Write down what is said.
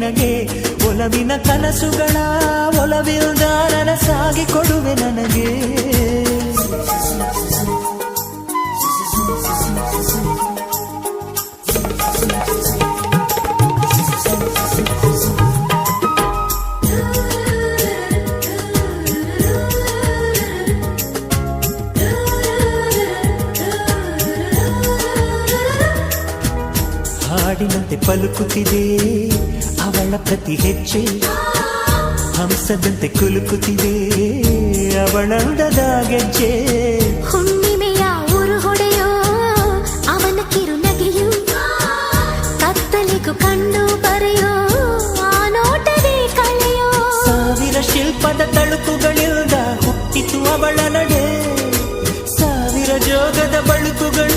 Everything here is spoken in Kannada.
ನಿನಗೆ ಒಲವಿನ ಕನಸುಗಳ ಒಲವಿಲ್ದ ನನಸಾಗಿ ಕೊಡುವೆ ನನಗೆ. ಹಾಡಿನಂತೆ ಪಲುಕುತ್ತಿದೆ. ಅವಳ ಪ್ರತಿ ಹೆಜ್ಜೆ ಹಂಸದಂತೆ ಕುಲುಕುತ್ತಿದೆ. ಅವಳಂದದ ಗೆಜ್ಜೆ ಹುಣ್ಣಿಮೆಯ ಊರು ಹೊಡೆಯೋ ಕಂಡು ಬರೆಯೋ ಆ ನೋಟವೇ ಸಾವಿರ ಶಿಲ್ಪದ ಹುಟ್ಟಿತು ಅವಳ ನಡೆ. ಸಾವಿರ ಜೋಗದ ಬಳುಕುಗಳು